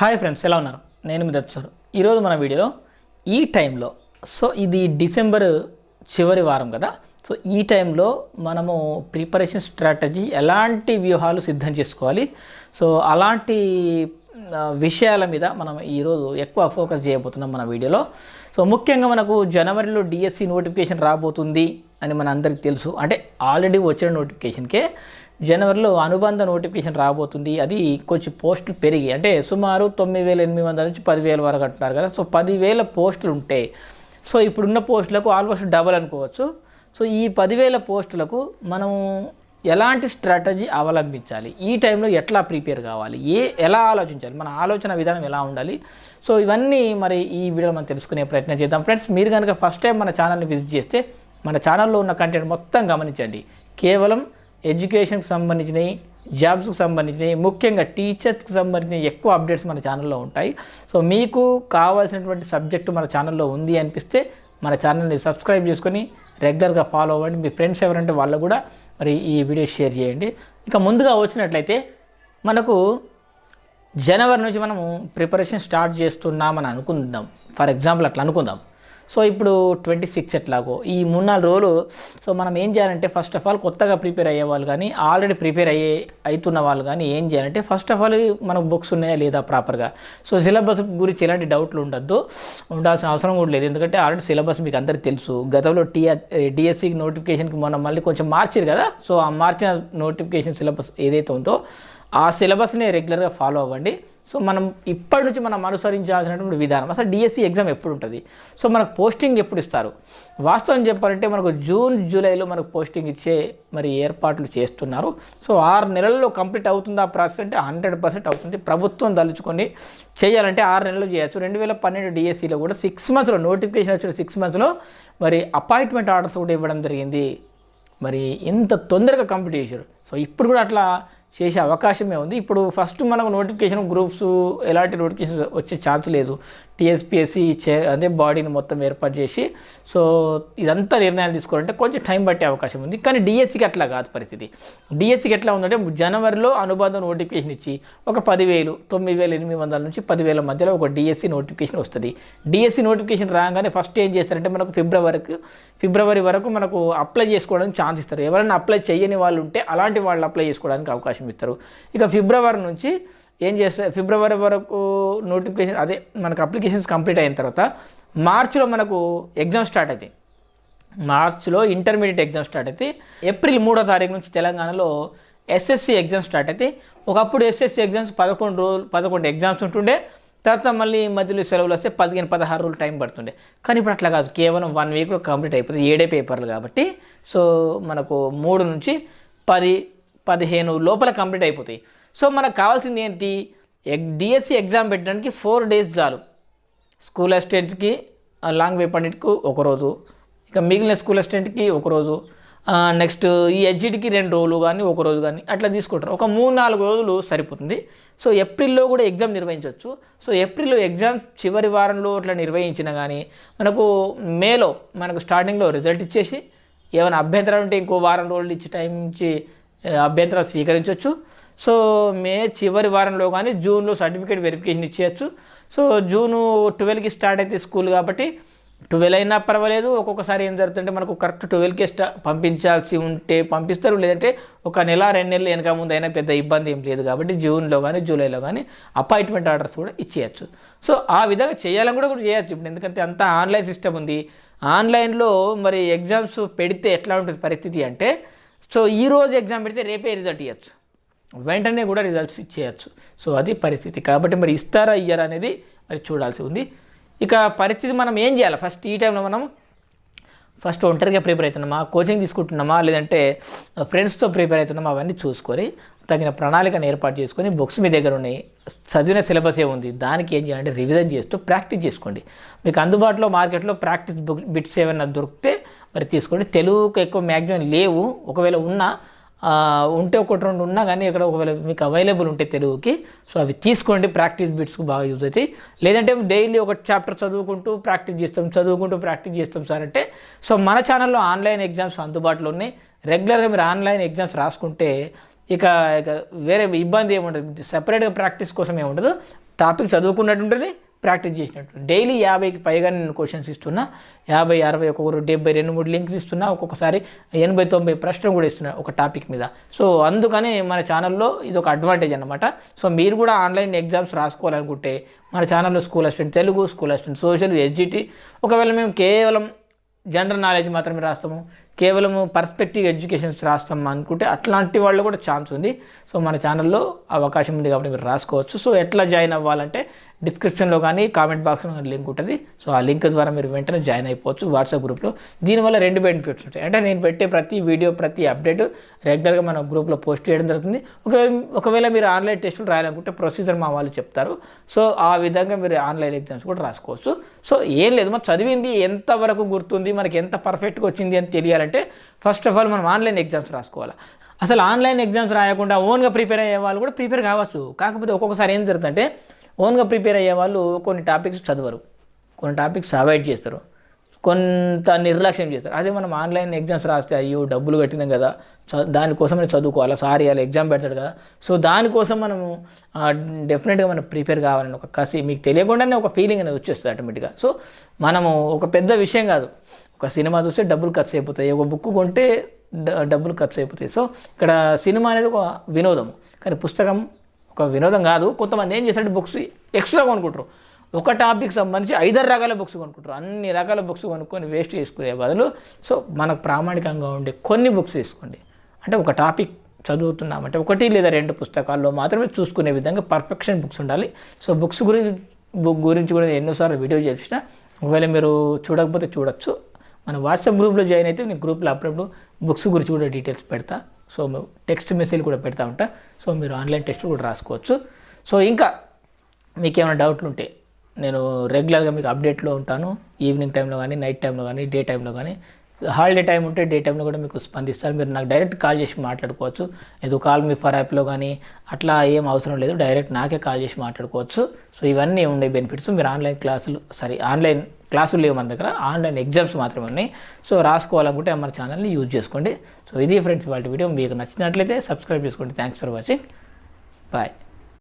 Hi friends ఎలా ఉన్నారు? నేను మీ దత్ ఈరోజు మన వీడియోలో ఈ టైంలో సో ఇది డిసెంబర్ చివరి వారం కదా సో ఈ టైంలో మనము ప్రిపరేషన్ స్ట్రాటజీ ఎలాంటి వ్యూహాలు సిద్ధం చేసుకోవాలి సో అలాంటి విషయాల మీద మనం ఈరోజు ఎక్కువ ఫోకస్ చేయబోతున్నాం మన వీడియోలో. సో ముఖ్యంగా మనకు జనవరిలో డిఎస్సి నోటిఫికేషన్ రాబోతుంది అని మన అందరికీ తెలుసు. అంటే ఆల్రెడీ వచ్చిన నోటిఫికేషన్కే జనవరిలో అనుబంధ నోటిఫికేషన్ రాబోతుంది. అది కొంచెం పోస్టులు పెరిగి అంటే సుమారు తొమ్మిది వేల ఎనిమిది వందల నుంచి పదివేల వరకు అంటున్నారు కదా. సో పదివేల పోస్టులు ఉంటాయి సో ఇప్పుడున్న పోస్టులకు ఆల్మోస్ట్ డబల్ అనుకోవచ్చు. సో ఈ పదివేల పోస్టులకు మనం ఎలాంటి స్ట్రాటజీ అవలంబించాలి? ఈ టైంలో ఎట్లా ప్రిపేర్ కావాలి? ఏ ఎలా ఆలోచించాలి? మన ఆలోచన విధానం ఎలా ఉండాలి? సో ఇవన్నీ మరి ఈ వీడియోలో మనం తెలుసుకునే ప్రయత్నం చేద్దాం. ఫ్రెండ్స్ మీరు కనుక ఫస్ట్ టైం మన ఛానల్ని విజిట్ చేస్తే మన ఛానల్లో ఉన్న కంటెంట్ మొత్తం గమనించండి. కేవలం ఎడ్యుకేషన్కి సంబంధించినవి జాబ్స్కి సంబంధించినవి ముఖ్యంగా టీచర్స్కి సంబంధించిన ఎక్కువ అప్డేట్స్ మన ఛానల్లో ఉంటాయి. సో మీకు కావాల్సినటువంటి సబ్జెక్టు మన ఛానల్లో ఉంది అనిపిస్తే మన ఛానల్ని సబ్స్క్రైబ్ చేసుకొని రెగ్యులర్గా ఫాలో అవ్వండి. మీ ఫ్రెండ్స్ ఎవరంటే వాళ్ళు కూడా మరి ఈ వీడియో షేర్ చేయండి. ఇక ముందుగా వచ్చినట్లయితే మనకు జనవరి నుంచి మనము ప్రిపరేషన్ స్టార్ట్ చేస్తున్నామని అనుకుందాం. ఫర్ ఎగ్జాంపుల్ అట్లా అనుకుందాం. సో ఇప్పుడు ట్వంటీ సిక్స్ ఎట్లాగో ఈ మూడు నాలుగు రోజులు సో మనం ఏం చేయాలంటే ఫస్ట్ ఆఫ్ ఆల్ కొత్తగా ప్రిపేర్ అయ్యే వాళ్ళు కానీ ఆల్రెడీ ప్రిపేర్ అయ్యే అవుతున్న వాళ్ళు కానీ ఏం చేయాలంటే ఫస్ట్ ఆఫ్ ఆల్ మనకు బుక్స్ ఉన్నాయా లేదా ప్రాపర్గా సో సిలబస్ గురించి ఎలాంటి డౌట్లు ఉండద్దు. ఉండాల్సిన అవసరం కూడా లేదు. ఎందుకంటే ఆల్రెడీ సిలబస్ మీకు అందరికీ తెలుసు. గతంలో టీఆర్ డిఎస్సికి నోటిఫికేషన్కి మొన్న మళ్ళీ కొంచెం మార్చారు కదా? సో ఆ మార్చిన నోటిఫికేషన్ సిలబస్ ఏదైతే ఉందో ఆ సిలబస్ని రెగ్యులర్గా ఫాలో అవ్వండి. సో మనం ఇప్పటి నుంచి మనం అనుసరించాల్సినటువంటి విధానం అసలు డిఎస్సి ఎగ్జామ్ ఎప్పుడు ఉంటుంది సో మనకు పోస్టింగ్ ఎప్పుడు ఇస్తారు? వాస్తవం చెప్పాలంటే మనకు జూన్ జూలైలో మనకు పోస్టింగ్ ఇచ్చే మరి ఏర్పాట్లు చేస్తున్నారు. సో ఆరు నెలల్లో కంప్లీట్ అవుతుందా ప్రాసెస్ అంటే హండ్రెడ్ పర్సెంట్ అవుతుంది. ప్రభుత్వం తలుచుకొని చేయాలంటే ఆరు నెలలు చేయొచ్చు. రెండు వేల పన్నెండు డిఎస్సిలో కూడా సిక్స్ మంత్స్లో నోటిఫికేషన్ వచ్చిన సిక్స్ మంత్స్లో మరి అపాయింట్మెంట్ ఆర్డర్స్ కూడా ఇవ్వడం జరిగింది. మరి ఇంత తొందరగా కంప్లీట్ చేశారు. సో ఇప్పుడు కూడా అట్లా చేసే అవకాశమే ఉంది. ఇప్పుడు ఫస్ట్ మనకు నోటిఫికేషన్ గ్రూప్స్ ఎలాంటి నోటిఫికేషన్ వచ్చే ఛాన్స్ లేదు. టీఎస్పిఎస్సి చే అదే బాడీని మొత్తం ఏర్పాటు చేసి సో ఇదంతా నిర్ణయాలు తీసుకోవాలంటే కొంచెం టైం పట్టే అవకాశం ఉంది. కానీ డిఎస్సికి అట్లా కాదు పరిస్థితి. డిఎస్సికి ఎట్లా ఉందంటే జనవరిలో అనుబంధ నోటిఫికేషన్ ఇచ్చి ఒక పదివేలు తొమ్మిది వేల ఎనిమిది వందల నుంచి పదివేల మధ్యలో ఒక డిఎస్సి నోటిఫికేషన్ వస్తుంది. డిఎస్సి నోటిఫికేషన్ రాగానే ఫస్ట్ ఏం చేస్తారంటే మనకు ఫిబ్రవరికి ఫిబ్రవరి వరకు మనకు అప్లై చేసుకోవడానికి ఛాన్స్ ఇస్తారు. ఎవరైనా అప్లై చేయని వాళ్ళు ఉంటే అలాంటి వాళ్ళు అప్లై చేసుకోవడానికి అవకాశం ఇస్తారు. ఇక ఫిబ్రవరి నుంచి ఏం చేస్తారు ఫిబ్రవరి వరకు నోటిఫికేషన్ అదే మనకు అప్లికేషన్స్ కంప్లీట్ అయిన తర్వాత మార్చిలో మనకు ఎగ్జామ్ స్టార్ట్ అవుతాయి మార్చ్లో ఇంటర్మీడియట్ ఎగ్జామ్ స్టార్ట్ అయితే ఏప్రిల్ మూడో తారీఖు నుంచి తెలంగాణలో ఎస్ఎస్సి ఎగ్జామ్ స్టార్ట్ అయితే ఒకప్పుడు ఎస్ఎస్సి ఎగ్జామ్స్ పదకొండు రోజులు పదకొండు ఎగ్జామ్స్ ఉంటుండే. తర్వాత మళ్ళీ మధ్యలో సెలవులు వస్తే పదిహేను పదహారు రోజులు టైం పడుతుండే. కానీ ఇప్పుడు అట్లా కాదు. కేవలం వన్ వీక్లో కంప్లీట్ అయిపోతుంది ఏడే పేపర్లు కాబట్టి. సో మనకు మూడు నుంచి పది పదిహేను లోపల కంప్లీట్ అయిపోతాయి. సో మనకు కావాల్సింది ఏంటి? డిఎస్సి ఎగ్జామ్ పెట్టడానికి ఫోర్ డేస్ చాలు. స్కూల్ అసిస్టెంట్కి లాంగ్ వే పండిట్కు ఒకరోజు. ఇక మిగిలిన స్కూల్ అసిస్టెంట్కి ఒకరోజు. నెక్స్ట్ ఈ ఎడ్జిట్కి రెండు రోజులు కానీ ఒక రోజు కానీ అట్లా తీసుకుంటారు. ఒక మూడు నాలుగు రోజులు సరిపోతుంది. సో ఏప్రిల్లో కూడా ఎగ్జామ్ నిర్వహించవచ్చు. సో ఏప్రిల్లో ఎగ్జామ్ చివరి వారంలో అట్లా నిర్వహించినా కానీ మనకు మేలో మనకు స్టార్టింగ్లో రిజల్ట్ ఇచ్చేసి ఏమైనా అభ్యంతరాలు ఉంటే ఇంకో వారం రోజులు ఇచ్చి టైం ఇచ్చి ఆ, అభ్యంతరాలు స్వీకరించవచ్చు సో మే చివరి వారంలో కానీ జూన్లో సర్టిఫికేట్ వెరిఫికేషన్ ఇచ్చేయచ్చు. సో జూను ట్వెల్వ్కి స్టార్ట్ అయితే స్కూల్ కాబట్టి ట్వెల్వ్ అయినా పర్వాలేదు. ఒక్కొక్కసారి ఏం జరుగుతుంటే మనకు కరెక్ట్ ట్వెల్వ్కే స్టా పంపించాల్సి ఉంటే పంపిస్తారు. లేదంటే ఒక నెల రెండు నెలలు వెనక ముందు అయినా పెద్ద ఇబ్బంది ఏం లేదు కాబట్టి జూన్లో కానీ జూలైలో కానీ అపాయింట్మెంట్ ఆర్డర్స్ కూడా ఇచ్చేయచ్చు. సో ఆ విధంగా చేయాలని కూడా కూడా చేయొచ్చు ఇప్పుడు ఎందుకంటే అంతా ఆన్లైన్ సిస్టమ్ ఉంది. ఆన్లైన్లో మరి ఎగ్జామ్స్ పెడితే ఎట్లా ఉంటుంది పరిస్థితి అంటే సో ఈ రోజు ఎగ్జామ్ పెడితే రేపే రిజల్ట్ ఇవ్వచ్చు వెంటనే కూడా రిజల్ట్స్ ఇచ్చేయచ్చు. సో అది పరిస్థితి. కాబట్టి మరి ఇస్తారా ఇయ్యారా అనేది మరి చూడాల్సి ఉంది. ఇక పరిస్థితి మనం ఏం చేయాలి? ఫస్ట్ ఈ టైంలో మనం ఫస్ట్ ఒంటరిగా ప్రిపేర్ అవుతున్నామా? కోచింగ్ తీసుకుంటున్నామా? లేదంటే ఫ్రెండ్స్తో ప్రిపేర్ అవుతున్నామా? అవన్నీ చూసుకొని తగిన ప్రణాళికను ఏర్పాటు చేసుకొని బుక్స్ మీ దగ్గర ఉన్నాయి చదివిన సిలబస్ ఏ ఉంది దానికి ఏం చేయాలంటే రివిజన్ చేస్తూ ప్రాక్టీస్ చేసుకోండి. మీకు అందుబాటులో మార్కెట్లో ప్రాక్టీస్ బుక్ బిట్స్ ఏమైనా దొరికితే మరి తీసుకోండి. తెలుగుకు ఎక్కువ మ్యాక్సిమం లేవు. ఒకవేళ ఉన్నా ఉంటే ఒకటి రెండు ఉన్నా కానీ ఇక్కడ ఒకవేళ మీకు అవైలబుల్ ఉంటే తెలుగుకి. సో అవి తీసుకోండి. ప్రాక్టీస్ బిట్స్కి బాగా యూజ్ అవుతాయి. లేదంటే డైలీ ఒక చాప్టర్ చదువుకుంటూ ప్రాక్టీస్ చేస్తాం చదువుకుంటూ ప్రాక్టీస్ చేస్తాం సార్ అంటే సో మన ఛానల్లో ఆన్లైన్ ఎగ్జామ్స్ అందుబాటులో ఉన్నాయి. రెగ్యులర్గా మీరు ఆన్లైన్ ఎగ్జామ్స్ రాసుకుంటే ఇక ఇక వేరే ఇబ్బంది ఏముండదు. సపరేట్గా ప్రాక్టీస్ కోసం ఏముండదు టాపిక్ చదువుకున్నట్టు ఉంటుంది. ప్రాక్టీస్ చేసినట్టు. డైలీ యాభైకి పైగా నేను క్వశ్చన్స్ ఇస్తున్నా. యాభై అరవై ఒక్కొక్కరు డెబ్బై రెండు మూడు లింక్స్ ఇస్తున్నా. ఒక్కొక్కసారి ఎనభై తొంభై ప్రశ్నలు కూడా ఇస్తున్నా ఒక టాపిక్ మీద. సో అందుకని మన ఛానల్లో ఇది ఒక అడ్వాంటేజ్ అనమాట సో మీరు కూడా ఆన్లైన్ ఎగ్జామ్స్ రాసుకోవాలనుకుంటే మన ఛానల్లో school assistant Telugu school assistant social SGT ఒకవేళ మేము కేవలం జనరల్ నాలెడ్జ్ మాత్రమే రాస్తాము కేవలం పర్స్పెక్టివ్ ఎడ్యుకేషన్స్ రాస్తాం అనుకుంటే అట్లాంటి వాళ్ళు కూడా ఛాన్స్ ఉంది. సో మన ఛానల్లో అవకాశం ఉంది కాబట్టి మీరు రాసుకోవచ్చు. సో ఎట్లా జాయిన్ అవ్వాలంటే డిస్క్రిప్షన్లో కానీ కామెంట్ బాక్స్లో లింక్ ఉంటుంది. సో ఆ లింక్ ద్వారా మీరు వెంటనే జాయిన్ అయిపోవచ్చు వాట్సాప్ గ్రూప్లో. దీనివల్ల రెండు బెనిఫిట్స్ ఉంటాయి. అంటే నేను పెట్టే ప్రతి వీడియో ప్రతి అప్డేట్ రెగ్యులర్గా మన గ్రూప్లో పోస్ట్ చేయడం జరుగుతుంది. ఒకవేళ ఒకవేళ మీరు ఆన్లైన్ టెస్టులు రాయాలనుకుంటే ప్రొసీజర్ మా వాళ్ళు చెప్తారు. సో ఆ విధంగా మీరు ఆన్లైన్ ఎగ్జామ్స్ కూడా రాసుకోవచ్చు. సో ఏం లేదు మనం చదివింది ఎంతవరకు గుర్తుంది మనకి ఎంత పర్ఫెక్ట్గా వచ్చింది అని తెలియాలంటే ఫస్ట్ ఆఫ్ ఆల్ మనం ఆన్లైన్ ఎగ్జామ్స్ రాసుకోవాలి. అసలు ఆన్లైన్ ఎగ్జామ్స్ రాయకుండా ఓన్గా ప్రిపేర్ అయ్యే వాళ్ళు కూడా ప్రిపేర్ కావచ్చు. కాకపోతే ఒక్కొక్కసారి ఏం జరుగుతుందంటే ఓన్గా ప్రిపేర్ అయ్యే వాళ్ళు కొన్ని టాపిక్స్ చదవరు. కొన్ని టాపిక్స్ అవాయిడ్ చేస్తారు. కొంత నిర్లక్ష్యం చేస్తారు. అదే మనం ఆన్లైన్ ఎగ్జామ్స్ రాస్తే అయ్యో డబ్బులు కట్టినాం కదా దానికోసమే చదువుకోవాలా సారీ అలా ఎగ్జామ్ పెడతాడు కదా. సో దానికోసం మనము డెఫినెట్గా మనం ప్రిపేర్ కావాలని ఒక కసి మీకు తెలియకుండానే ఒక ఫీలింగ్ అనేది వచ్చేస్తుంది ఆటోమేటిక్గా. సో మనము ఒక పెద్ద విషయం కాదు. ఒక సినిమా చూస్తే డబ్బులు ఖర్చు అయిపోతాయి. ఒక బుక్ కొంటే డ- డబ్బులు ఖర్చు అయిపోతాయి. సో ఇక్కడ సినిమా అనేది ఒక వినోదం కానీ పుస్తకం ఒక వినోదం కాదు. కొంతమంది ఏం చేస్తారంటే బుక్స్ ఎక్స్ట్రా కొనుక్కుంటారు. ఒక టాపిక్ సంబంధించి ఐదారు రకాల బుక్స్ కొనుక్కుంటారు. అన్ని రకాల బుక్స్ కొనుక్కొని వేస్ట్ చేసుకునే బదులు సో మనకు ప్రామాణికంగా ఉండే కొన్ని బుక్స్ తీసుకోండి అంటే ఒక టాపిక్ చదువుతున్నామంటే ఒకటి లేదా రెండు పుస్తకాల్లో మాత్రమే చూసుకునే విధంగా పర్ఫెక్షన్ బుక్స్ ఉండాలి. సో బుక్స్ గురించి బుక్ గురించి కూడా నేను ఎన్నోసార్లు వీడియో చేసిన ఒకవేళ మీరు చూడకపోతే చూడొచ్చు. మన వాట్సాప్ గ్రూప్లో జాయిన్ అయితే నేను గ్రూప్లో అప్పుడప్పుడు బుక్స్ గురించి కూడా డీటెయిల్స్ పెడతా. సో టెక్స్ట్ మెసేజ్ కూడా పెడతా ఉంటా. సో మీరు ఆన్లైన్ టెస్ట్ కూడా రాసుకోవచ్చు. సో ఇంకా మీకు ఏమైనా డౌట్లు ఉంటే నేను రెగ్యులర్గా మీకు అప్డేట్లో ఉంటాను. ఈవినింగ్ టైంలో కానీ నైట్ టైంలో కానీ డే టైంలో కానీ హాలిడే టైం ఉంటే డే టైంలో కూడా మీకు స్పందిస్తారు. మీరు నాకు డైరెక్ట్ కాల్ చేసి మాట్లాడుకోవచ్చు. ఏదో కాల్ మీ ఫర్ యాప్లో కానీ అట్లా ఏం అవసరం లేదు. డైరెక్ట్ నాకే కాల్ చేసి మాట్లాడుకోవచ్చు. సో ఇవన్నీ ఉండే బెనిఫిట్స్. మీరు ఆన్లైన్ క్లాసులు సారీ ఆన్లైన్ క్లాసులు లేవు మన దగ్గర. ఆన్లైన్ ఎగ్జామ్స్ మాత్రమే ఉన్నాయి. సో రాసుకోవాలనుకుంటే మన ఛానల్ని యూజ్ చేసుకోండి. సో ఇది ఫ్రెండ్స్ వాళ్ళ వీడియో మీకు నచ్చినట్లయితే సబ్స్క్రైబ్ చేసుకోండి. Thanks for watching bye